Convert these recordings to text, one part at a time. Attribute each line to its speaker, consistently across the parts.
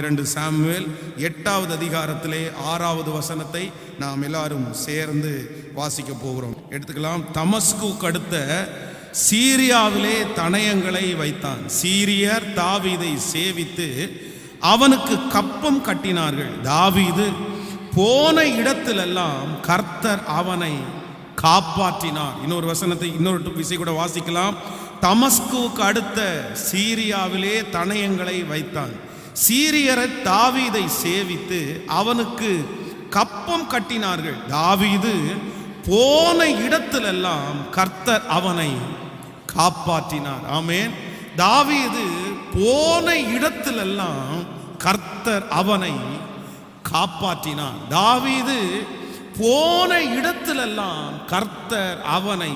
Speaker 1: இரண்டு சாமுவேல் எட்டாவது அதிகாரத்திலே ஆறாவது வசனத்தை நாம் எல்லாரும் சேர்ந்து வாசிக்க போகிறோம். எடுத்துக்கலாம். தமஸ்கு அடுத்த சீரியாவிலே தனயங்களை வைத்தான். சீரியர் தாவீதை சேவித்து அவனுக்கு கப்பம் கட்டினார்கள். தாவீது போன இடத்திலெல்லாம் கர்த்தர் அவனை காப்பாற்றினார். இன்னொரு வசனத்தை இன்னொரு விசை கூட வாசிக்கலாம். தமஸ்குவுக்கு அடுத்த சீரியாவிலே தனயங்களை வைத்தான். சீரியரை தாவீதை சேவித்து அவனுக்கு கப்பம் கட்டினார்கள். தாவீது போன இடத்திலெல்லாம் கர்த்தர் அவனை காப்பாற்றினார். ஆமேன். தாவீது போன இடத்திலெல்லாம் கர்த்தர் அவனை காப்பாற்றினார். தாவீது போன இடத்திலெல்லாம் கர்த்தர் அவனை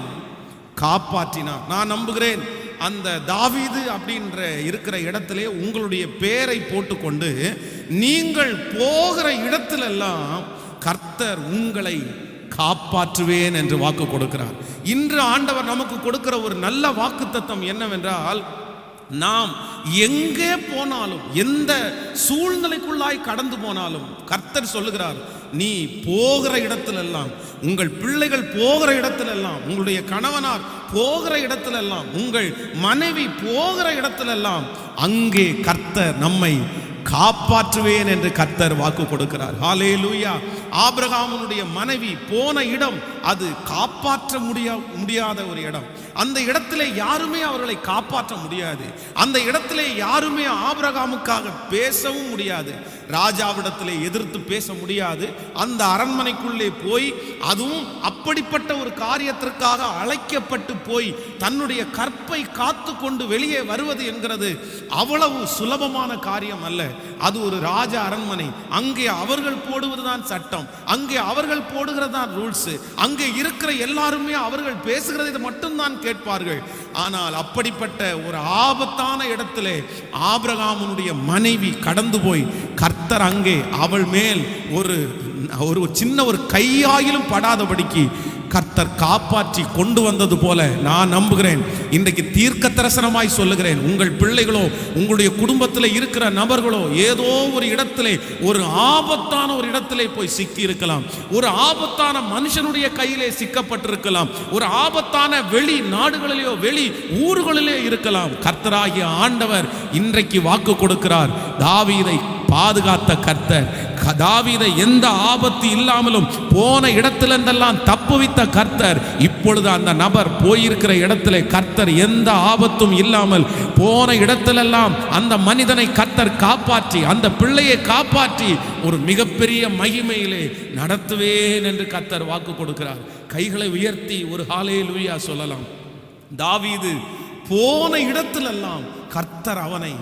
Speaker 1: காப்பாற்றினார். நான் நம்புகிறேன் அந்த தாவீது அப்படின்ற இருக்கிற இடத்திலே உங்களுடைய பேரை போட்டுக்கொண்டு நீங்கள் போகிற இடத்திலெல்லாம் கர்த்தர் உங்களை காப்பாற்றுவேன் என்று வாக்கு கொடுக்கிறார். இன்று ஆண்டவர் நமக்கு கொடுக்கிற ஒரு நல்ல வாக்குத்தத்தம் என்னவென்றால் நாம் எங்கே போனாலும் எந்த சூழ்நிலைக்குள்ளாய் கடந்து போனாலும் கர்த்தர் சொல்லுகிறார் நீ போகிற இடத்திலெல்லாம் உங்கள் பிள்ளைகள் போகிற இடத்திலெல்லாம் உங்களுடைய கணவனார் போகிற இடத்துல எல்லாம் உங்கள் மனைவி போகிற இடத்திலெல்லாம் அங்கே கர்த்தர் நம்மை காப்பாற்றுவேன் என்று கர்த்தர் வாக்கு கொடுக்கிறார். ஹாலே லூயா ஆபிரகாமனுடைய மனைவி போன இடம் அது காப்பாற்ற முடியா முடியாத ஒரு இடம். அந்த இடத்திலே யாருமே அவர்களை காப்பாற்ற முடியாது. அந்த இடத்திலே யாருமே ஆபிரகாமுக்காக பேசவும் முடியாது. ராஜாவிடத்திலே எதிர்த்து பேச முடியாது. அந்த அரண்மனைக்குள்ளே போய் அதுவும் அப்படிப்பட்ட ஒரு காரியத்திற்காக அழைக்கப்பட்டு போய் தன்னுடைய கற்பை காத்து கொண்டு வெளியே வருவது என்கிறது அவ்வளவு சுலபமான காரியம் அல்ல. அது ஒரு ராஜ அரண்மனை. அங்கே அவர்கள் போடுவதுதான் சட்டம். அங்கே அவர்கள் போடுகிறதான் ரூல்ஸ். அங்கே இருக்கிற எல்லாருமே அவர்கள் பேசுகிறதை மட்டும்தான் கேட்பார்கள். ஆனால் அப்படிப்பட்ட ஒரு ஆபத்தான இடத்துல ஆபிரகாமனுடைய மனைவி கடந்து போய் கர்த்தர் அங்கே அவள் மேல் ஒரு ஒரு சின்ன ஒரு கையாயிலும் படாதபடிக்கு கர்த்தர் காப்பாற்றி கொண்டு வந்தது போல நான் நம்புகிறேன். இன்றைக்கு தீர்க்க தரிசனமாய் சொல்லுகிறேன். உங்கள் பிள்ளைகளோ உங்களுடைய குடும்பத்தில் இருக்கிற நபர்களோ ஏதோ ஒரு இடத்திலே ஒரு ஆபத்தான ஒரு இடத்திலே போய் சிக்கி இருக்கலாம் ஒரு ஆபத்தான மனுஷனுடைய கையிலே சிக்கப்பட்டிருக்கலாம். ஒரு ஆபத்தான வெளி நாடுகளிலேயோ வெளி ஊர்களிலே இருக்கலாம். கர்த்தராகிய ஆண்டவர் இன்றைக்கு வாக்கு கொடுக்கிறார். தாவீதை பாதுகாத்த கர்த்தர். க- தாவீதை எந்த ஆபத்து இல்லாமலும் போன இடத்திலிருந்தெல்லாம் தப்புவித்த கர்த்தர். இப்பொழுது அந்த நபர் போயிருக்கிற இடத்துல கர்த்தர் எந்த ஆபத்தும் இல்லாமல் போன இடத்திலெல்லாம் அந்த மனிதனை கர்த்தர் காப்பாற்றி அந்த பிள்ளையை காப்பாற்றி ஒரு மிகப்பெரிய மகிமையிலே நடத்துவேன் என்று கர்த்தர் வாக்கு கொடுக்கிறார். கைகளை உயர்த்தி ஒரு ஹாலே லூயா சொல்லலாம். தாவீது போன இடத்திலெல்லாம் கர்த்தர் அவனை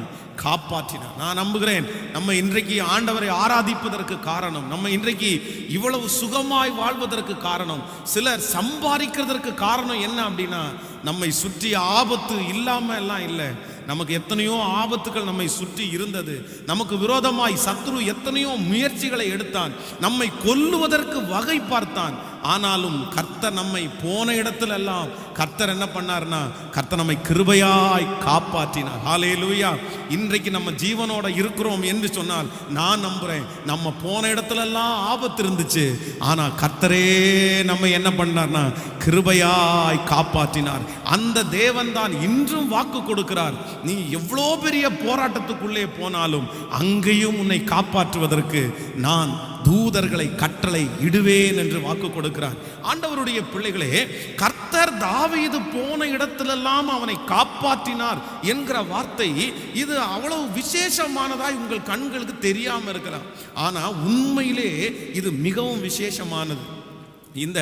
Speaker 1: காப்பாற்றினார். நான் நம்புகிறேன் நம்ம இன்றைக்கு ஆண்டவரை ஆராதிப்பதற்கு காரணம் நம்ம இன்றைக்கு இவ்வளவு சுகமாய் வாழ்வதற்கு காரணம் சிலர் சம்பாதிக்கிறதற்கு காரணம் என்ன அப்படின்னா நம்மை சுற்றி ஆபத்து இல்லாம எல்லாம் இல்லை. நமக்கு எத்தனையோ ஆபத்துகள் நம்மை சுற்றி இருந்தது. நமக்கு விரோதமாய் சத்ரு எத்தனையோ முயற்சிகளை எடுத்தான். நம்மை கொல்லுவதற்கு வகை பார்த்தான். ஆனாலும் கர்த்தர் நம்மை போன இடத்துல எல்லாம் கர்த்தர் என்ன பண்ணார்னா கர்த்தர் நம்மை கிருபையாய் காப்பாற்றினார். ஹாலே லூயா இன்றைக்கு நம்ம ஜீவனோட இருக்கிறோம் என்று சொன்னால் நான் நம்புறேன் நம்ம போன இடத்துல எல்லாம் ஆபத்து இருந்துச்சு. ஆனா கர்த்தரே நம்ம என்ன பண்ணார்னா கிருபையாய் காப்பாற்றினார். அந்த தேவன் தான் இன்றும் வாக்கு கொடுக்கிறார். நீ எவ்வளோ பெரிய போராட்டத்துக்குள்ளே போனாலும் அங்கேயும் உன்னை காப்பாற்றுவதற்கு நான் தூதர்களை கட்டளை இடுவேன் என்று வாக்கு கொடுக்கிறார் ஆண்டவருடைய பிள்ளைகளே கர்த்தர் தாவீது போன இடத்திலெல்லாம் அவனை காப்பாற்றினார் என்கிற வார்த்தை இது அவ்வளவு விசேஷமானதாய் உங்கள் கண்களுக்கு தெரியாம இருக்கிறார். ஆனா உண்மையிலே இது மிகவும் விசேஷமானது. இந்த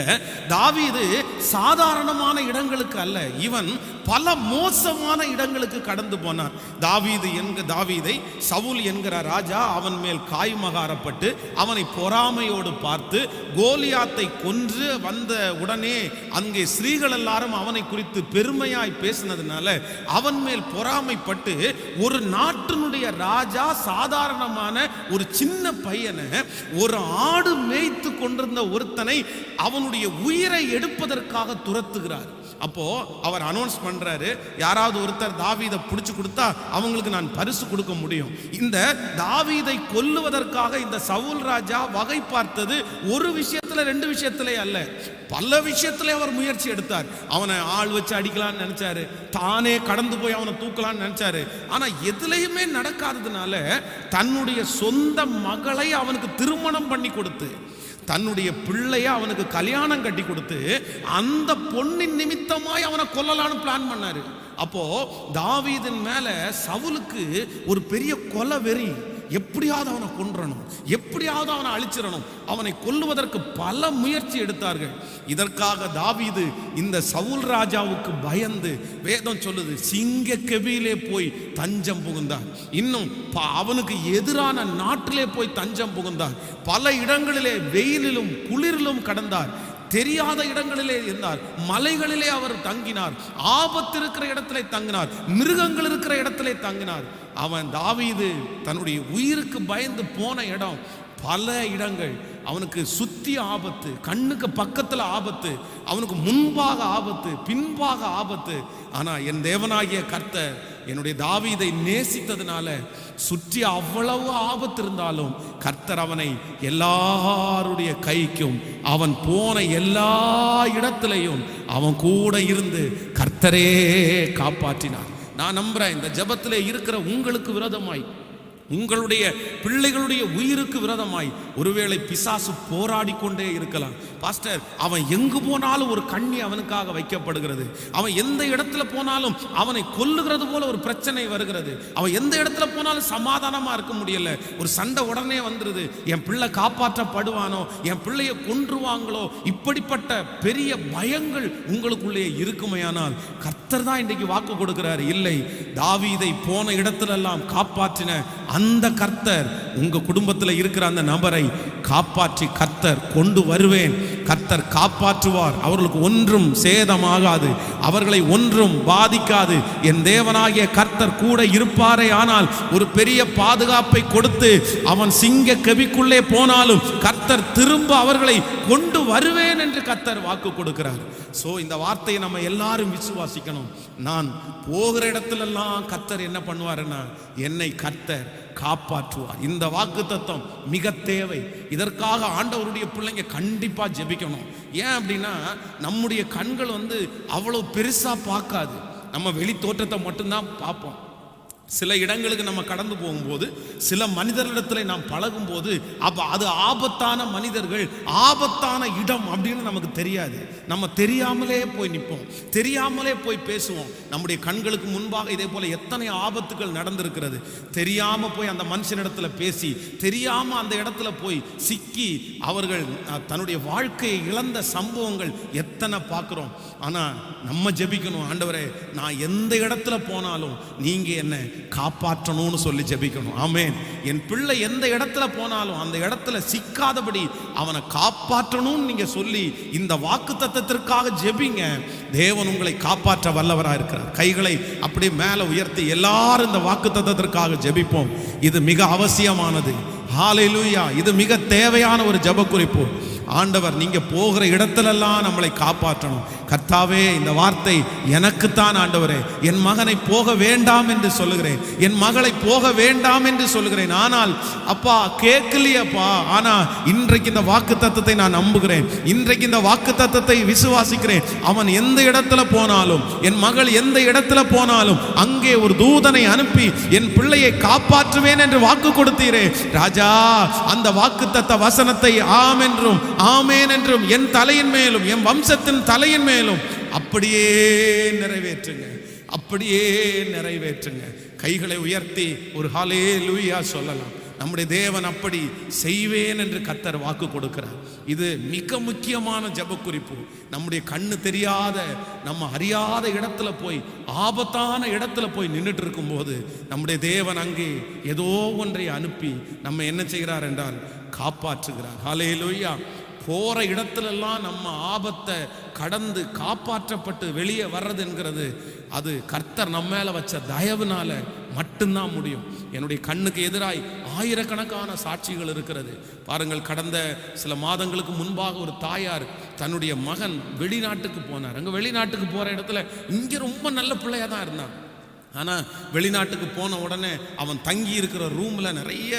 Speaker 1: தாவீது சாதாரணமான இடங்களுக்கு அல்ல. இவன் பல மோசமான இடங்களுக்கு கடந்து போனான். தாவீது என்க தாவீதை சவுல் என்கிற ராஜா அவன் மேல் காய்மகாரப்பட்டு அவனை பொறாமையோடு பார்த்து கோலியாத்தை கொன்று வந்த உடனே அங்கே ஸ்ரீகள் எல்லாரும் அவனை குறித்து பெருமையாய் பேசினதுனால அவன் மேல் பொறாமைப்பட்டு ஒரு நாட்டினுடைய ராஜா சாதாரணமான ஒரு சின்ன பையனை ஒரு ஆடு மேய்த்து கொண்டிருந்த ஒருத்தனை அவனுடைய உயிரை எடுப்பதற்காக துரத்துகிறார். அப்போ அவர் அனௌன்ஸ் பண்றாரு யாராவது ஒருத்தர் தாவீதை பிடிச்சு கொடுத்தா அவங்களுக்கு நான் பரிசு கொடுக்க முடியும். இந்த தாவீதை கொல்லுவதற்காக இந்த சவுல் ராஜா வகை பார்த்தது ஒரு விஷயத்துல ரெண்டு விஷயத்திலே அல்ல. பல விஷயத்திலே அவர் முயற்சி எடுத்தார். அவனை ஆள் வச்சு அடிக்கலாம்னு நினைச்சாரு. தானே கடந்து போய் அவனை தூக்கலாம்னு நினைச்சாரு. ஆனா எதுலையுமே நடக்காததுனால தன்னுடைய சொந்த மகளை அவனுக்கு திருமணம் பண்ணி கொடுத்து தன்னுடைய பிள்ளைய அவனுக்கு கல்யாணம் கட்டி கொடுத்து அந்த பொண்ணின் நிமித்தமாய் அவனை கொல்லலான்னு பிளான் பண்ணாரு. அப்போ தாவீதின் மேல சவுலுக்கு ஒரு பெரிய கொலை வெறி எப்படியாவது அவனை கொன்றணும் எப்படியாவது அவனை அழிச்சிடணும். அவனை கொல்லுவதற்கு பல முயற்சி எடுத்தார்கள். இதற்காக தாவீது இந்த சவுல் ராஜாவுக்கு பயந்து வேதம் சொல்லுது சிங்க கெவியிலே போய் தஞ்சம் புகுந்தார். இன்னும் ப- அவனுக்கு எதிரான நாட்டிலே போய் தஞ்சம் புகுந்தார். பல இடங்களிலே வெயிலிலும் குளிரிலும் கடந்தார். தெரியாத இடங்களிலே இருந்தார். மலைகளிலே அவர் தங்கினார். ஆபத்து இருக்கிற இடத்திலே தங்கினார். மிருகங்கள் இருக்கிற இடத்திலே தங்கினார். அவன் தாவீது தன்னுடைய உயிருக்கு பயந்து போன இடம் பல இடங்கள். அவனுக்கு சுத்தி ஆபத்து கண்ணுக்கு பக்கத்தில் ஆபத்து அவனுக்கு முன்பாக ஆபத்து பின்பாக ஆபத்து. ஆனால் என் தேவனாகிய கர்த்தர் என்னுடைய தாவீதை நேசித்ததுனால சுற்றி அவ்வளவு ஆபத்து இருந்தாலும் கர்த்தர் அவனை எல்லாருடைய கைக்கும் அவன் போன எல்லா இடத்திலையும் அவன் கூட இருந்து கர்த்தரே காப்பாற்றினார். நான் நம்புறேன் இந்த ஜபத்தில் இருக்கிற உங்களுக்கு விரோதமாய். உங்களுடைய பிள்ளைகளுடைய உயிருக்கு விரோதமாய் ஒருவேளை பிசாசு போராடி கொண்டே இருக்கலாம். பாஸ்டர் அவன் எங்கு போனாலும் ஒரு கண்ணி அவனுக்காக வைக்கப்படுகிறது. அவன் எந்த இடத்துல போனாலும் அவனை கொல்லுகிறது போல ஒரு பிரச்சனை வருகிறது. அவன் எந்த இடத்துல போனாலும் சமாதானமா இருக்க முடியல. ஒரு சண்டை உடனே வந்துருது. என் பிள்ளை காப்பாற்றப்படுவானோ? என் பிள்ளைய கொன்றுவாங்களோ? இப்படிப்பட்ட பெரிய பயங்கள் உங்களுக்குள்ளே இருக்குமையானால் கர்த்தர் தான் இன்றைக்கு வாக்கு கொடுக்கிறார். இல்லை தாவீதை போன இடத்துலெல்லாம் காப்பாற்றின அந்த கர்த்தர் உங்கள் குடும்பத்தில் இருக்கிற அந்த நபரை காப்பாற்றி கர்த்தர் கொண்டு வருவேன். கர்த்தர் காப்பாற்றுவார். அவர்களுக்கு ஒன்றும் சேதமாகாது. அவர்களை ஒன்றும் பாதிக்காது. என் தேவனாகிய கர்த்தர் கூட இருப்பாரே ஆனால் ஒரு பெரிய பாதுகாப்பை கொடுத்து அவன் சிங்க கவிக்குள்ளே போனாலும் கர்த்தர் திரும்ப அவர்களை கொண்டு வருவேன் என்று கர்த்தர் வாக்கு கொடுக்கிறார். சோ இந்த வார்த்தையை நம்ம எல்லாரும் விசுவாசிக்கணும். நான் போகிற இடத்துலலாம் கர்த்தர் என்ன பண்ணுவாருன்னா என்னை கர்த்தர் காப்பாற்றுவார். இந்த வாக்கு தத்துவம் மிக தேவை. இதற்காக ஆண்டவருடைய பிள்ளைங்க கண்டிப்பா ஜெபிக்கணும். ஏன் அப்படின்னா நம்முடைய கண்கள் வந்து அவ்வளவு பெருசா பார்க்காது. நம்ம வெளி தோற்றத்தை மட்டும்தான் பார்ப்போம். சில இடங்களுக்கு நம்ம கடந்து போகும்போது சில மனிதர்களிடத்தில் நாம் பழகும்போது அப்போ அது ஆபத்தான மனிதர்கள் ஆபத்தான இடம் அப்படின்னு நமக்கு தெரியாது. நம்ம தெரியாமலே போய் நிற்போம். தெரியாமலே போய் பேசுவோம். நம்முடைய கண்களுக்கு முன்பாக இதே போல் எத்தனை ஆபத்துகள் நடந்திருக்கிறது. தெரியாமல் போய் அந்த மனுஷனிடத்தில் பேசி தெரியாமல் அந்த இடத்துல போய் சிக்கி அவர்கள் தன்னுடைய வாழ்க்கையை இழந்த சம்பவங்கள் எத்தனை பார்க்குறோம். ஆனால் நம்ம ஜெபிக்கணும். ஆண்டவரே நான் எந்த இடத்துல போனாலும் நீங்கள் என்ன காப்பாற்றணும்னு சொல்லி ஜெபிக்கணும். ஆமேன். என் பிள்ளை எந்த இடத்துல போனாலும் அந்த இடத்துல சிக்காதபடி அவனை காப்பாற்றணும்னு நீங்க சொல்லி இந்த வாக்கு தத்துவத்திற்காக ஜெபிங்க. தேவன் உங்களை காப்பாற்ற வல்லவராக இருக்கிறார். கைகளை அப்படியே மேலே உயர்த்தி எல்லாரும் இந்த வாக்கு தத்தத்திற்காக ஜெபிப்போம். இது மிக அவசியமானது. ஹalleluya. இது மிக தேவையான ஒரு ஜெப குறிப்பு ஆண்டவர் நீங்க போகிற இடத்திலெல்லாம் நம்மளை காப்பாற்றணும். கர்த்தாவே இந்த வார்த்தை எனக்குத்தான் ஆண்டவரே. என் மகனை போக வேண்டாம் என்று சொல்லுகிறேன். என் மகளை போக வேண்டாம் என்று சொல்லுகிறேன். ஆனால் அப்பா கேட்கலையப்பா. ஆனா இன்றைக்கு இந்த வாக்கு தத்துவத்தை நான் நம்புகிறேன். இன்றைக்கு இந்த வாக்கு தத்துவத்தை விசுவாசிக்கிறேன். அவன் எந்த இடத்துல போனாலும் என் மகள் எந்த இடத்துல போனாலும் அங்கே ஒரு தூதனை அனுப்பி என் பிள்ளையை காப்பாற்றுவேன் என்று வாக்கு கொடுத்தீரே. ராஜா அந்த வாக்கு தத்த வசனத்தை ஆம் என்றும் ஆமேன் என்றும் என் தலையின் மேலும் என் வம்சத்தின் தலையின் மேலும். அப்படியே நிறைவேற்றுங்க. அப்படியே நிறைவேற்றுங்க. கைகளை உயர்த்தி ஒரு ஹாலே லூயா சொல்லலாம். நம்முடைய தேவன் அப்படி செய்வேன் என்று கத்தர் வாக்கு கொடுக்கிறார். இது மிக முக்கியமான ஜெப குறிப்பு நம்முடைய கண்ணு தெரியாத நம்ம அறியாத இடத்துல போய் ஆபத்தான இடத்துல போய் நின்றுட்டு இருக்கும்போது நம்முடைய தேவன் அங்கே ஏதோ ஒன்றை அனுப்பி நம்ம என்ன செய்கிறார் என்றால் காப்பாற்றுகிறார். ஹாலே லூயா போகிற இடத்துலெல்லாம் நம்ம ஆபத்தை கடந்து காப்பாற்றப்பட்டு வெளியே வர்றதுங்கிறது அது கர்த்தர் நம்ம மேலே வச்ச தயவுனால மட்டும்தான் முடியும். என்னுடைய கண்ணுக்கு எதிராய் ஆயிரக்கணக்கான சாட்சிகள் இருக்கிறது. பாருங்கள் கடந்த சில மாதங்களுக்கு முன்பாக ஒரு தாயார் தன்னுடைய மகன் வெளிநாட்டுக்கு போனார். அங்கே வெளிநாட்டுக்கு போகிற இடத்துல இங்கே ரொம்ப நல்ல பிள்ளையாக தான் இருந்தான். ஆனால் வெளிநாட்டுக்கு போன உடனே அவன் தங்கி இருக்கிற ரூமில் நிறைய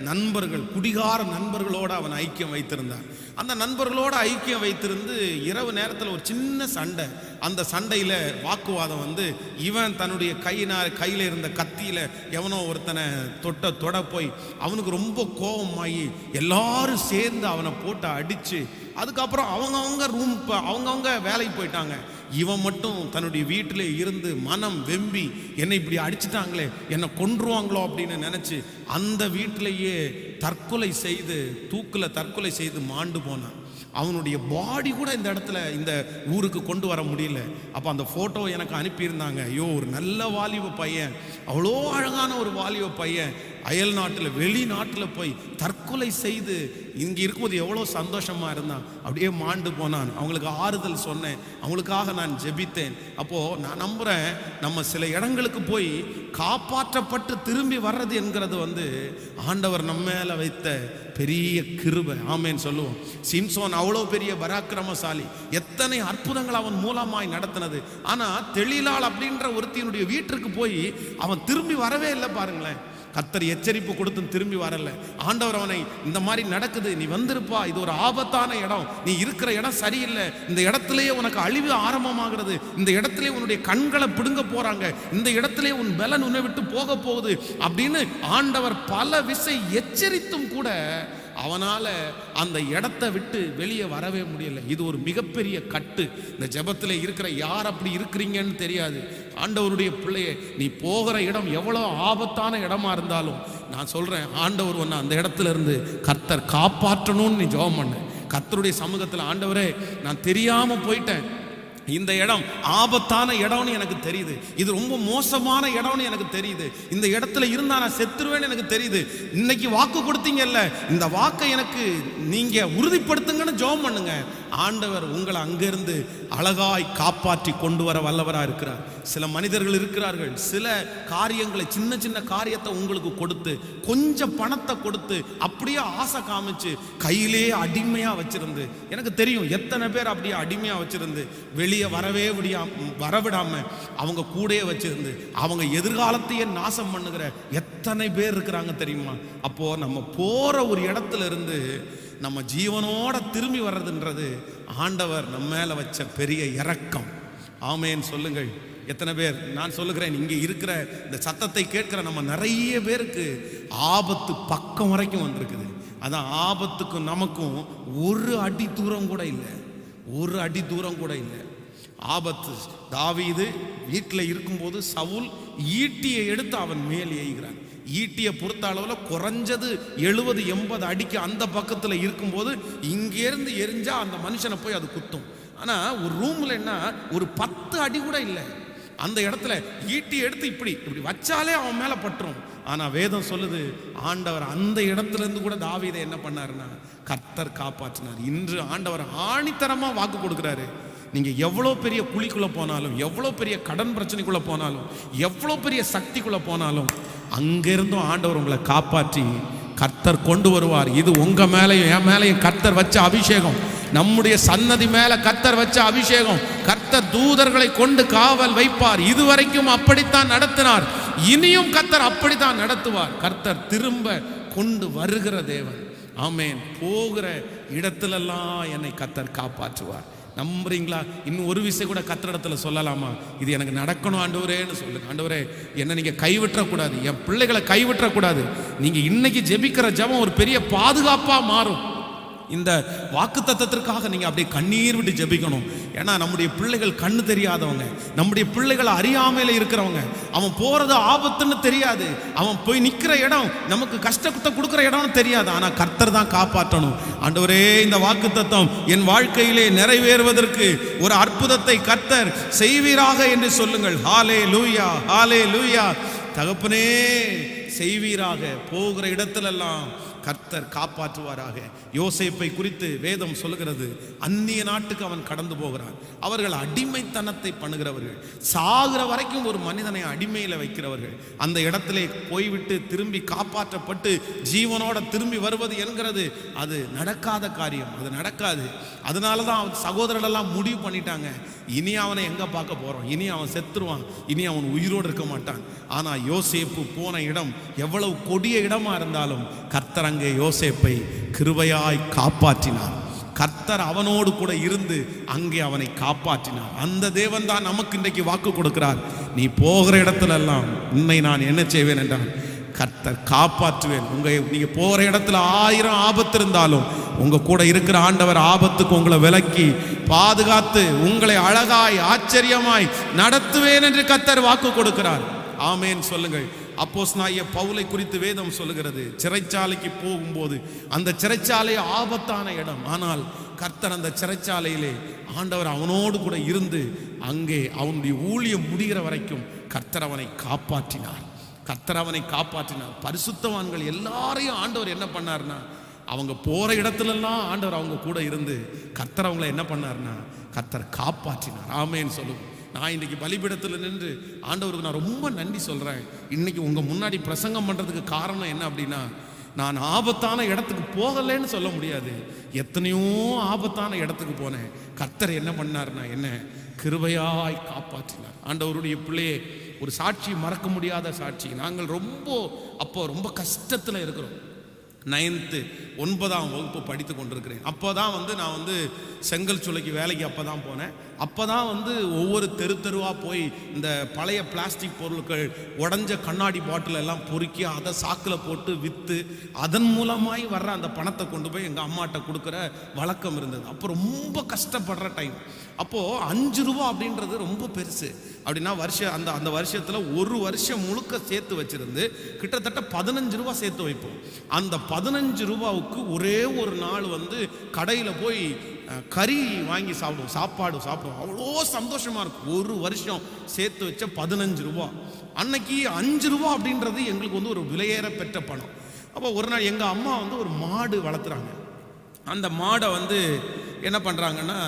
Speaker 1: நண்பர்கள் குடிகார நண்பர்களோடு அவன் ஐக்கியம் வைத்திருந்தான். அந்த நண்பர்களோட ஐக்கியம் வைத்திருந்து இரவு நேரத்தில் ஒரு சின்ன சண்டை. அந்த சண்டையில் வாக்குவாதம் வந்து இவன் தன்னுடைய கையினா கையில் இருந்த கத்தியில் எவனோ ஒருத்தனை தொட்ட தொட போய் அவனுக்கு ரொம்ப கோபமாகி எல்லாரும் சேர்ந்து அவனை போட்டு அடித்து அதுக்கப்புறம் அவங்கவுங்க ரூம் அவங்கவுங்க வேலைக்கு போயிட்டாங்க. இவன் மட்டும் தன்னுடைய வீட்டில் இருந்து மனம் வெம்பி என்னை இப்படி அடிச்சிட்டாங்களே என்னை கொன்றுவாங்களோ அப்படின்னு நினச்சி அந்த வீட்டிலேயே தற்கொலை செய்து தூக்கில் தற்கொலை செய்து மாண்டு போனான். அவனுடைய பாடி கூட இந்த இடத்துல இந்த ஊருக்கு கொண்டு வர முடியல. அப்போ அந்த ஃபோட்டோ எனக்கு அனுப்பியிருந்தாங்க. ஐயோ ஒரு நல்ல வாலிப பையன். அவ்வளோ அழகான ஒரு வாலிப பையன். அயல் நாட்டில் வெளிநாட்டில் போய் தற்கொலை செய்து இங்கே இருக்கும்போது எவ்வளோ சந்தோஷமா இருந்தான். அப்படியே மாண்டு போனான். அவங்களுக்கு ஆறுதல் சொன்னேன். அவங்களுக்காக நான் ஜெபித்தேன். அப்போது நான் நம்புகிறேன் நம்ம சில இடங்களுக்கு போய் காப்பாற்றப்பட்டு திரும்பி வர்றது என்கிறது வந்து ஆண்டவர் நம்ம மேலே வைத்த பெரிய கிருபை. ஆமேன்னு சொல்லுவோம். சிம்சோன் அவ்வளோ பெரிய பராக்கிரமசாலி. எத்தனை அற்புதங்கள் அவன் மூலமாய் நடத்தினது. ஆனால் தெளிலாள் அப்படின்ற ஒருத்தியினுடைய வீட்டிற்கு போய் அவன் திரும்பி வரவே இல்லை பாருங்களேன். கத்தர் எச்சரிப்பு கொடுத்து திரும்பி வரல. ஆண்டவர் அவனை இந்த மாதிரி நடக்குது நீ வந்திருப்பா இது ஒரு ஆபத்தான இடம். நீ இருக்கிற இடம் சரியில்லை. இந்த இடத்துலயே உனக்கு அழிவு ஆரம்பமாகிறது. இந்த இடத்துல உன்னுடைய கண்களை பிடுங்க போறாங்க. இந்த இடத்துல உன் பலன் உன்னை விட்டு போக போகுது. அப்படின்னு ஆண்டவர் பல விசை எச்சரித்தும் கூட அவனால் அந்த இடத்த விட்டு வெளியே வரவே முடியல. இது ஒரு மிகப்பெரிய கட்டு. இந்த ஜெபத்தில் இருக்கிற யார் அப்படி இருக்கிறீங்கன்னு தெரியாது. ஆண்டவருடைய பிள்ளையே நீ போகிற இடம் எவ்வளோ ஆபத்தான இடமா இருந்தாலும் நான் சொல்கிறேன் ஆண்டவர் ஒன்று அந்த இடத்துல இருந்து கர்த்தர் காப்பாற்றணும்னு நீ ஜெபம் பண்ண. கர்த்தருடைய சமூகத்தில் ஆண்டவரே நான் தெரியாமல் போயிட்டேன். இந்த இடம் ஆபத்தான இடம்னு எனக்கு தெரியுது. இது ரொம்ப மோசமான இடம்னு எனக்கு தெரியுது. இந்த இடத்துல இருந்தா நான் செத்துருவேன்னு எனக்கு தெரியுது. இன்னைக்கு வாக்கு கொடுத்தீங்கல்ல இந்த வாக்கை எனக்கு நீங்க உறுதிப்படுத்துங்கன்னு ஜோம் பண்ணுங்க. ஆண்டவர் உங்களை அங்கிருந்து அழகாய் காப்பாற்றி கொண்டு வர வல்லவராக இருக்கிறார். சில மனிதர்கள் இருக்கிறார்கள். சில காரியங்களை சின்ன சின்ன காரியத்தை உங்களுக்கு கொடுத்து கொஞ்சம் பணத்தை கொடுத்து அப்படியே ஆசை காமிச்சு கையிலே அடிமையாக வச்சிருந்து எனக்கு தெரியும் எத்தனை பேர் அப்படியே அடிமையாக வச்சிருந்து வெளியே வரவே விடியாம வரவிடாம அவங்க கூடயே வச்சிருந்து அவங்க எதிர்காலத்தையே நாசம் பண்ணுகிற எத்தனை பேர் இருக்கிறாங்க தெரியுமா? அப்போ நம்ம போற ஒரு இடத்துல இருந்து நம்ம ஜீவனோட திரும்பி வர்றதுன்றது ஆண்டவர் நம்ம மேல வச்ச பெரிய இரக்கம். ஆமேன்னு சொல்லுங்கள். எத்தனை பேர்? நான் சொல்லுகிறேன் இங்கே இருக்கிற இந்த சத்தத்தை கேட்கிற நம்ம நிறைய பேருக்கு ஆபத்து பக்கம் வரைக்கும் வந்திருக்குது. அதான் ஆபத்துக்கும் நமக்கும் ஒரு அடி தூரம் கூட இல்லை. ஒரு அடி தூரம் கூட இல்லை. ஆபத்து. தாவீது வீட்டில் இருக்கும்போது சவுல் ஈட்டியை எடுத்து அவன் மேல் ஏய்கிறான். ஈட்டியை பொறுத்த அளவில் குறைஞ்சது எழுபது எண்பது அடிக்கு அந்த பக்கத்தில் இருக்கும்போது இங்கேருந்து எரிஞ்சால் அந்த மனுஷனை போய் அது குத்தும். ஆனால் ஒரு ரூமில் என்ன ஒரு பத்து அடி கூட இல்லை. அந்த இடத்துல ஈட்டி எடுத்து இப்படி இப்படி வச்சாலே அவன் மேலே பட்டுரும். ஆனால் வேதம் சொல்லுது ஆண்டவர் அந்த இடத்துலேருந்து கூட தாவீதை என்ன பண்ணாருன்னா கர்த்தர் காப்பாற்றினார். இன்று ஆண்டவர் ஆணித்தரமாக வாக்கு கொடுக்குறாரு. நீங்கள் எவ்வளோ பெரிய குழிக்குள்ளே போனாலும் எவ்வளோ பெரிய கடன் பிரச்சனைக்குள்ளே போனாலும் எவ்வளோ பெரிய சக்திக்குள்ளே போனாலும் அங்கேருந்தும் ஆண்டவர் உங்களை காப்பாற்றி கர்த்தர் கொண்டு வருவார். இது உங்கள் மேலையும் என் மேலையும் கர்த்தர் வச்ச அபிஷேகம். நம்முடைய சன்னதி மேலே கர்த்தர் வச்ச அபிஷேகம். கர்த்தர் தூதர்களை கொண்டு காவல் வைப்பார். இதுவரைக்கும் அப்படித்தான் நடத்தினார். இனியும் கர்த்தர் அப்படித்தான் நடத்துவார். கர்த்தர் திரும்ப கொண்டு வருகிற தேவன். ஆமேன். போகிற இடத்துலெல்லாம் என்னை கத்தர் காப்பாற்றுவார். நம்புறீங்களா? இன்னும் ஒரு விஷயம் கூட கத்திரிடத்துல சொல்லலாமா? இது எனக்கு நடக்கணும் ஆண்டவரேன்னு சொல்லுங்க ஆண்டவரே என்ன நீங்கள் கைவிட்டக்கூடாது என் பிள்ளைகளை கைவிட்டக்கூடாது நீங்கள் இன்னைக்கு ஜெபிக்கிற ஜெபம் ஒரு பெரிய பாதுகாப்பாக மாறும். இந்த வாக்கு தத்தத்திற்காக நீங்கள் அப்படியே கண்ணீர் விட்டு ஜெபிக்கணும். ஏன்னா நம்முடைய பிள்ளைகள் கண்ணு தெரியாதவங்க. நம்முடைய பிள்ளைகள் அறியாமையில் இருக்கிறவங்க. அவன் போகிறது ஆபத்துன்னு தெரியாது. அவன் போய் நிற்கிற இடம் நமக்கு கஷ்டத்தை கொடுக்குற இடம்னு தெரியாது. ஆனால் கர்த்தர் தான் காப்பாற்றணும். ஆண்டவரே இந்த வாக்கு தத்தம் என் வாழ்க்கையிலே நிறைவேறுவதற்கு ஒரு அற்புதத்தை கர்த்தர் செய்வீராக என்று சொல்லுங்கள். ஹாலே லூயா ஹாலே லூயா தகப்பனே செய்வீராக. போகிற இடத்திலெல்லாம் கர்த்தர் காப்பாற்றுவாராக. யோசேப்பை குறித்து வேதம் சொல்லுகிறது அந்நிய நாட்டுக்கு அவன் கடந்து போகிறான். அவர்கள் அடிமைத்தனத்தை பண்ணுகிறவர்கள். சாகிற வரைக்கும் ஒரு மனிதனை அடிமையில வைக்கிறவர்கள். அந்த இடத்திலே போய்விட்டு திரும்பி காப்பாற்றப்பட்டு ஜீவனோட திரும்பி வருவது என்கிறது அது நடக்காத காரியம். அது நடக்காது. அதனால தான் அவன் சகோதரர்களெல்லாம் முடிவு பண்ணிட்டாங்க. இனி அவனை எங்க பார்க்க போகிறோம் இனி அவன் செத்துருவான். இனி அவன் உயிரோடு இருக்க மாட்டான். ஆனா யோசேப்பு போன இடம் எவ்வளவு கொடிய இடமா இருந்தாலும் கர்த்தரங்க அங்கே யோசேப்பை கிருபையாய் காப்பாற்றினார். கர்த்தர் அவனோடு கூட இருந்து அங்கே அவனை காப்பாற்றினார். அந்த தேவன் தான் நமக்கு இன்றைக்கு வாக்கு கொடுக்கிறார். நீ போகிற இடத்துல எல்லாம் உன்னை நான் என்ன செய்வேன் என்றான். கர்த்தர் காப்பாற்றுவேன். உங்க நீங்க போற இடத்துல ஆயிரம் ஆபத்து இருந்தாலும் உங்க கூட இருக்கிற ஆண்டவர் ஆபத்துக்கு உங்களை விலக்கி பாதுகாத்து உங்களை அழகாய் ஆச்சரியமாய் நடத்துவேன் என்று கர்த்தர் வாக்கு கொடுக்கிறார். ஆமேன் சொல்லுங்கள். அப்போஸ் நாய பவுலை குறித்து வேதம் சொல்லுகிறது. சிறைச்சாலைக்கு போகும்போது அந்த சிறைச்சாலை ஆபத்தான இடம். ஆனால் கர்த்தர் அந்த சிறைச்சாலையிலே ஆண்டவர் அவனோடு கூட இருந்து அங்கே அவனுடைய ஊழியம் முடிகிற வரைக்கும் கர்த்தர் அவனை காப்பாற்றினார். கர்த்தர் அவனை காப்பாற்றினார். பரிசுத்தவான்கள் எல்லாரையும் ஆண்டவர் என்ன பண்ணார்னா அவங்க போகிற இடத்துலலாம் ஆண்டவர் அவங்க கூட இருந்து கர்த்தர் அவங்கள என்ன பண்ணார்னா கர்த்தர் காப்பாற்றினார். ஆமேன்னு சொல்லுவோம். நான் இன்னைக்கு பலிபீடத்தில் நின்று ஆண்டவருக்கு நான் ரொம்ப நன்றி சொல்கிறேன் இன்னைக்கு உங்கள் முன்னாடி பிரசங்கம் பண்ணுறதுக்கு காரணம் என்ன அப்படின்னா நான் ஆபத்தான இடத்துக்கு போகலைன்னு சொல்ல முடியாது. எத்தனையோ ஆபத்தான இடத்துக்கு போனேன். கர்த்தர் என்ன பண்ணார்னா என்ன கிருபையாய் காப்பாற்றினார். ஆண்டவருடைய பிள்ளையே ஒரு சாட்சி மறக்க முடியாத சாட்சி. நாங்கள் ரொம்ப அப்போ ரொம்ப கஷ்டத்தில் இருக்கிறோம். நைன்த்து ஒன்பதாம் வகுப்பு படித்து கொண்டிருக்கிறேன். அப்போ தான் வந்து நான் வந்து செங்கல் சுளைக்கு வேலைக்கு அப்போ தான் போனேன். அப்போ தான் வந்து ஒவ்வொரு தெரு தெருவாக போய் இந்த பழைய பிளாஸ்டிக் பொருட்கள் உடஞ்ச கண்ணாடி பாட்டில் எல்லாம் பொறுக்கி அதை சாக்கில் போட்டு விற்று அதன் மூலமாய் வர்ற அந்த பணத்தை கொண்டு போய் எங்கள் அம்மாட்ட கொடுக்குற வழக்கம் இருந்தது. அப்போ ரொம்ப கஷ்டப்படுற டைம் அப்போது அஞ்சு ரூபா அப்படின்றது ரொம்ப பெருசு. அப்படின்னா வருஷம் அந்த அந்த வருஷத்தில் ஒரு வருஷம் முழுக்க சேர்த்து வச்சிருந்து கிட்டத்தட்ட பதினஞ்சு ரூபா சேர்த்து வைப்போம். அந்த பதினஞ்சு ரூபாவுக்கு ஒரே ஒரு நாள் வந்து கடையில் போய் கறி வாங்கி சாப்பிடுவோம் சாப்பாடு சாப்பிடுவோம். அவ்வளோ சந்தோஷமாக இருக்கும். ஒரு வருஷம் சேர்த்து வச்ச பதினஞ்சு ரூபா. அன்னைக்கு அஞ்சு ரூபா அப்படின்றது எங்களுக்கு வந்து ஒரு விலையேற பெற்ற பணம். அப்போ ஒரு நாள் எங்கள் அம்மா வந்து ஒரு மாடு வளர்த்துறாங்க. அந்த மாடை வந்து என்ன பண்ணுறாங்கன்னா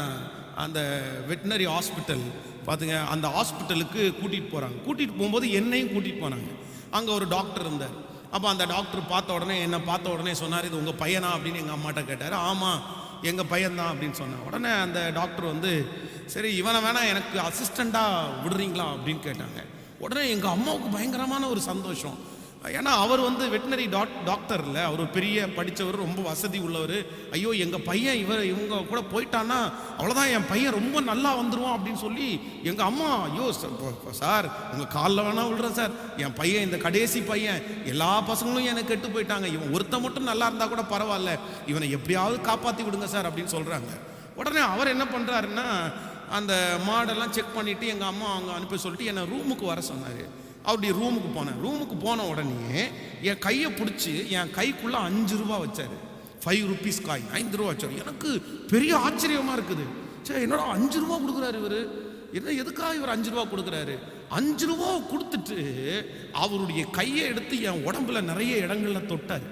Speaker 1: அந்த வெட்டினரி ஹாஸ்பிட்டல் பார்த்துங்க அந்த ஹாஸ்பிட்டலுக்கு கூட்டிகிட்டு போகிறாங்க கூட்டிகிட்டு போகும்போது என்னையும் கூட்டிகிட்டு போனாங்க. அங்கே ஒரு டாக்டர் இருந்தார். அப்போ அந்த டாக்டர் பார்த்த உடனே என்னை பார்த்த உடனே சொன்னார் இது உங்கள் பையனா? அப்படின்னு எங்கள் அம்மாட்ட கேட்டார். ஆமாம் எங்கள் பையன்தான் அப்படின்னு சொன்னேன். உடனே அந்த டாக்டர் வந்து சரி இவனை வேணால் எனக்கு அசிஸ்டண்ட்டாக விடுறீங்களா? அப்படின்னு கேட்டாங்க. உடனே எங்கள் அம்மாவுக்கு பயங்கரமான ஒரு சந்தோஷம். ஏன்னா அவர் வந்து வெட்டினரி டாக் டாக்டர் இல்லை. அவர் பெரிய படித்தவர் ரொம்ப வசதி உள்ளவர். ஐயோ எங்கள் பையன் இவர் இவங்க கூட போயிட்டான்னா அவ்வளோதான் என் பையன் ரொம்ப நல்லா வந்துருவான் அப்படின்னு சொல்லி எங்கள் அம்மா ஐயோ சார் உங்கள் காலில் வேணா விழுறேன் சார். என் பையன் இந்த கடைசி பையன் எல்லா பசங்களும் எனக்கு கெட்டு போயிட்டாங்க. இவன் ஒருத்தன் மட்டும் நல்லா இருந்தால் கூட பரவாயில்ல. இவனை எப்படியாவது காப்பாற்றி விடுங்க சார் அப்படின்னு சொல்கிறாங்க உடனே அவர் என்ன பண்ணுறாருன்னா அந்த மாடெல்லாம் செக் பண்ணிவிட்டு எங்கள் அம்மா அங்கே அனுப்பி சொல்லிட்டு என்னை ரூமுக்கு வர சொன்னார். அவருடைய ரூமுக்கு போனேன். ரூமுக்கு போன உடனே என் கையை பிடிச்சி என் கைக்குள்ள அஞ்சு ரூபா வச்சார். ஃபைவ் ருபீஸ் காய் ஐந்து ரூபா வச்சார். எனக்கு பெரிய ஆச்சரியமாக இருக்குது. சரி என்னடா அஞ்சு ரூபா கொடுக்குறாரு இவர்? என்ன எதுக்காக இவர் அஞ்சு ரூபா கொடுக்குறாரு? அஞ்சு ரூபா கொடுத்துட்டு அவருடைய கையை எடுத்து என் உடம்புல நிறைய இடங்களில் தொட்டார்.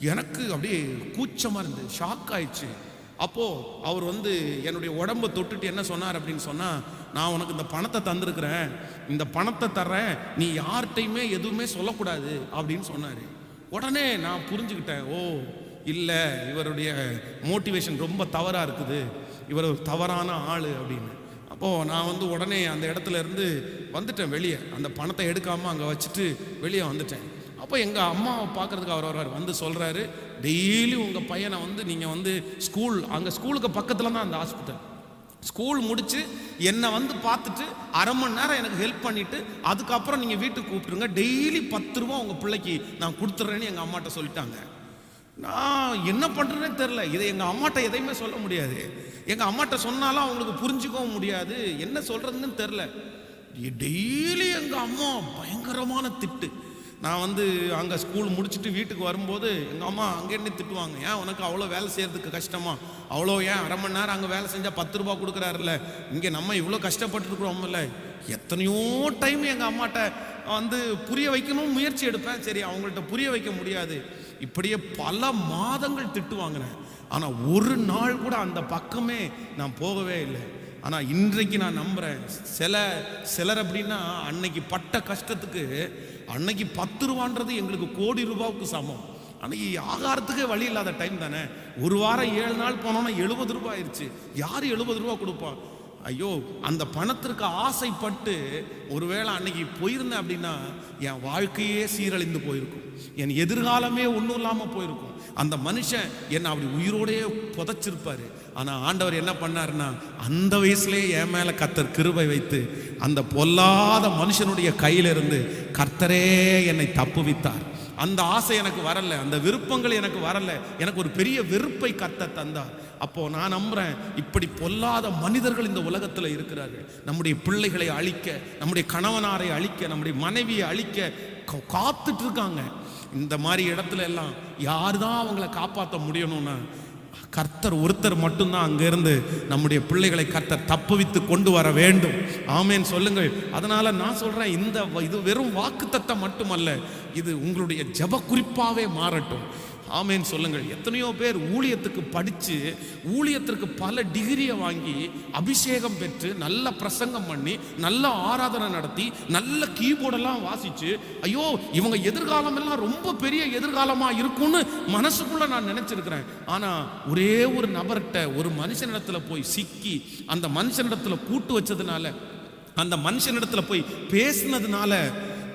Speaker 1: எனக்கு அப்படியே கூச்சமாக இருந்தது. ஷாக் ஆயிடுச்சு. அப்போது அவர் வந்து என்னுடைய உடம்பை தொட்டுட்டு என்ன சொன்னார் அப்படின்னு சொன்னால் நான் உனக்கு இந்த பணத்தை தந்திருக்கிறேன். இந்த பணத்தை தர்றேன். நீ யார்கிட்டையுமே எதுவுமே சொல்லக்கூடாது. அப்படின்னு சொன்னார். உடனே நான் புரிஞ்சுக்கிட்டேன். ஓ இல்லை இவருடைய மோட்டிவேஷன் ரொம்ப தவறாக இருக்குது. இவர் ஒரு தவறான ஆள் அப்படின்னு. அப்போது நான் வந்து உடனே அந்த இடத்துல இருந்து வந்துட்டேன் வெளியே. அந்த பணத்தை எடுக்காமல் அங்கே வச்சுட்டு வெளியே வந்துட்டேன். அப்போ எங்கள் அம்மாவை பார்க்கறதுக்கு அவர் வர்றாரு வந்து சொல்கிறாரு டெய்லி உங்கள் பையனை வந்து நீங்கள் வந்து ஸ்கூல் அங்கே ஸ்கூலுக்கு பக்கத்தில் தான் அந்த ஹாஸ்பிட்டல் ஸ்கூல் முடித்து என்னை வந்து பார்த்துட்டு அரை மணி நேரம் எனக்கு ஹெல்ப் பண்ணிவிட்டு அதுக்கப்புறம் நீங்கள் வீட்டுக்கு கூப்பிட்டுருங்க. டெய்லி பத்து ரூபா உங்கள் பிள்ளைக்கு நான் கொடுத்துட்றேன்னு எங்கள் அம்மாட்ட சொல்லிட்டாங்க. நான் என்ன பண்ணுறேன்னு தெரில இதை எங்கள் அம்மாட்ட எதையுமே சொல்ல முடியாது. எங்கள் அம்மாட்ட சொன்னாலும் அவங்களுக்கு புரிஞ்சுக்கவும் முடியாது. என்ன சொல்கிறதுன்னு தெரில டெய்லி எங்கள் அம்மா பயங்கரமான திட்டு. நான் வந்து அங்கே ஸ்கூல் முடிச்சுட்டு வீட்டுக்கு வரும்போது எங்கள் அம்மா அங்கேருந்து திட்டுவாங்க ஏன் உனக்கு அவ்வளோ வேலை செய்கிறதுக்கு கஷ்டமா? அவ்வளோ ஏன் அரை மணி நேரம் அங்கே வேலை செஞ்சால் பத்து ரூபா கொடுக்குறாருல்ல இங்கே நம்ம இவ்வளோ கஷ்டப்பட்டுருக்குறோம்ல எத்தனையோ டைம் எங்கள் அம்மாட்ட வந்து புரிய வைக்கணும் முயற்சி எடுப்பேன். சரி அவங்கள்ட்ட புரிய வைக்க முடியாது. இப்படியே பல மாதங்கள் திட்டு வாங்கினேன் ஆனால் ஒரு நாள் கூட அந்த பக்கமே நான் போகவே இல்லை. ஆனால் இன்றைக்கு நான் நம்புகிறேன் சில சிலர் அப்படின்னா அன்னைக்கு பட்ட கஷ்டத்துக்கு அன்னைக்கு பத்து ரூபான்றது எங்களுக்கு கோடி ரூபாவுக்கு சமம். அன்னைக்கு ஆகாரத்துக்கே வழி இல்லாத டைம் தானே. ஒரு வாரம் ஏழு நாள் போனோன்னா எழுபது ரூபாய் ஆயிடுச்சு யார் எழுபது ரூபா கொடுப்பான் ஐயோ அந்த பணத்திற்கு ஆசைப்பட்டு ஒருவேளை அன்னைக்கு போயிருந்தேன் அப்படின்னா என் வாழ்க்கையே சீரழிந்து போயிருக்கும். என் எதிர்காலமே ஒன்றும் இல்லாமல் போயிருக்கும். அந்த மனுஷன் என்னை அப்படி உயிரோடையே புதைச்சிருப்பார். ஆனால் ஆண்டவர் என்ன பண்ணாருன்னா அந்த வயசுலேயே என் மேலே கர்த்தர் கிருபை வைத்து அந்த பொல்லாத மனுஷனுடைய கையிலிருந்து கர்த்தரே என்னை தப்புவித்தார். அந்த ஆசை எனக்கு வரல அந்த விருப்பங்கள் எனக்கு வரலை. எனக்கு ஒரு பெரிய வெறுப்பை கத்த தந்தார். அப்போ நான் நம்புறேன் இப்படி பொல்லாத மனிதர்கள் இந்த உலகத்தில் இருக்கிறார்கள். நம்முடைய பிள்ளைகளை அழிக்க நம்முடைய கணவனாரை அழிக்க நம்முடைய மனைவியை அழிக்க கா- காத்துட்டு இருக்காங்க இந்த மாதிரி இடத்துல எல்லாம் யார் தான் அவங்கள காப்பாற்ற முடியணும்னா கர்த்தர் ஒருத்தர் மட்டும்தான் அங்கிருந்து நம்முடைய பிள்ளைகளை கர்த்தர் தப்புவித்து கொண்டு வர வேண்டும். ஆமேன் சொல்லுங்கள். அதனால நான் சொல்றேன் இந்த வ- இது வெறும் வாக்கு மட்டுமல்ல இது உங்களுடைய ஜெப குறிப்பாவே மாறட்டும். ஆமேன்னு சொல்லுங்கள். எத்தனையோ பேர் ஊழியத்துக்கு படித்து ஊழியத்திற்கு பல டிகிரியை வாங்கி அபிஷேகம் பெற்று நல்ல பிரசங்கம் பண்ணி நல்ல ஆராதனை நடத்தி நல்ல கீபோர்டெல்லாம் வாசித்து ஐயோ இவங்க எதிர்காலம் எல்லாம் ரொம்ப பெரிய எதிர்காலமாக இருக்கும்னு மனசுக்குள்ளே நான் நினச்சிருக்கிறேன். ஆனால் ஒரே ஒரு நபர்கிட்ட ஒரு மனுஷனிடத்தில் போய் சிக்கி அந்த மனுஷனிடத்தில் கூட்டு வச்சதுனால அந்த மனுஷனிடத்தில் போய் பேசினதுனால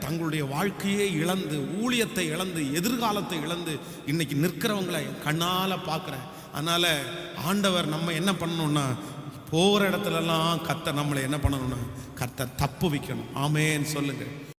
Speaker 1: தங்களுடைய வாழ்க்கையை இழந்து ஊழியத்தை இழந்து எதிர்காலத்தை இழந்து இன்னைக்கு நிற்கிறவங்களை கண்ணால் பார்க்குறேன். அதனால் ஆண்டவர் நம்ம என்ன பண்ணணும்னா போகிற இடத்துலலாம் கர்த்தர் நம்மளை என்ன பண்ணணும்னா கர்த்தர் தப்பு வைக்கணும். ஆமேன்னு சொல்லுங்கள்